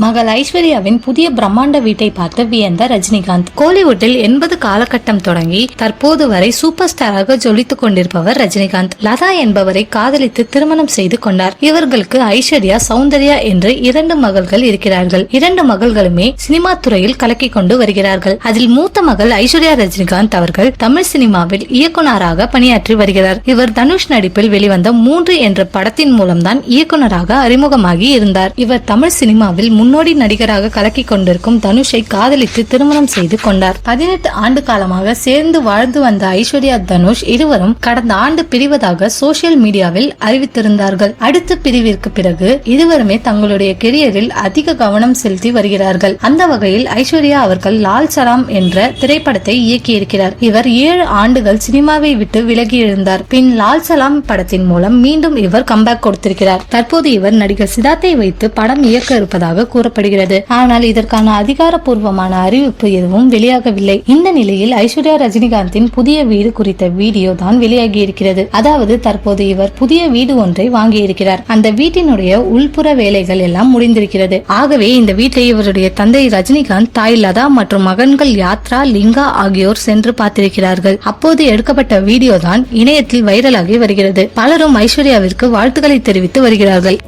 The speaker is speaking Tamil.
மகள் ஐஸ்வர்யாவின் புதிய பிரம்மாண்ட வீட்டை பார்த்து வியந்த ரஜினிகாந்த் கோலிவுட்டில் எண்பது காலகட்டம் தொடங்கி தற்போது வரை சூப்பர் ஸ்டாராக ஜொலித்துக் கொண்டிருப்பவர் ரஜினிகாந்த். லதா என்பவரை காதலித்து திருமணம் செய்து கொண்டார். இவர்களுக்கு ஐஸ்வர்யா சௌந்தர்யா என்று இரண்டு மகள்கள் இருக்கிறார்கள். இரண்டு மகள்களுமே சினிமா துறையில் கலக்கிக் கொண்டு வருகிறார்கள். அதில் மூத்த மகள் ஐஸ்வர்யா ரஜினிகாந்த் அவர்கள் தமிழ் சினிமாவில் இயக்குனராக பணியாற்றி வருகிறார். இவர் தனுஷ் நடிப்பில் வெளிவந்த மூன்று என்ற படத்தின் மூலம்தான் இயக்குனராக அறிமுகமாகி இருந்தார். இவர் தமிழ் சினிமாவில் முன்னோடி நடிகராக கலக்கிக் கொண்டிருக்கும் தனுஷை காதலித்து திருமணம் செய்து கொண்டார். பதினெட்டு ஆண்டு காலமாக சேர்ந்து வாழ்ந்து வந்த ஐஸ்வர்யா தனுஷ் இருவரும் கடந்த ஆண்டு பிரிவதாக சோசியல் மீடியாவில் அறிவித்திருந்தார்கள். அடுத்த பிரிவிற்கு பிறகு இருவருமே தங்களுடைய கெரியரில் அதிக கவனம் செலுத்தி வருகிறார்கள். அந்த வகையில் ஐஸ்வர்யா அவர்கள் லால் சலாம் என்ற திரைப்படத்தை இயக்கியிருக்கிறார். இவர் ஏழு ஆண்டுகள் சினிமாவை விட்டு விலகி இருந்தார் பின் லால் சலாம் படத்தின் மூலம் மீண்டும் இவர் கம்பேக் கொடுத்திருக்கிறார். தற்போது இவர் நடிகர் சித்தார்த்தை வைத்து படம் இயக்க இருப்பதாக கூறப்படுகிறது. ஆனால் இதற்கான அதிகாரப்பூர்வமான அறிவிப்பு எதுவும் வெளியாகவில்லை. இந்த நிலையில் ஐஸ்வர்யா ரஜினிகாந்தின் புதிய வீடு குறித்த வீடியோ தான் வெளியாகி இருக்கிறது அதாவது தற்போது இவர் புதிய வீடு ஒன்றை வாங்கியிருக்கிறார். அந்த வீட்டினுடைய உள்புற வேலைகள் எல்லாம் முடிந்திருக்கிறது. ஆகவே இந்த வீட்டை இவருடைய தந்தை ரஜினிகாந்த் தாய் லதா மற்றும் மகன்கள் யாத்ரா லிங்கா ஆகியோர் சென்று பார்த்திருக்கிறார்கள். அப்போது எடுக்கப்பட்ட வீடியோ தான் இணையத்தில் வைரலாகி வருகிறது. பலரும் ஐஸ்வர்யாவிற்கு வாழ்த்துக்களை தெரிவித்து வருகிறார்கள்.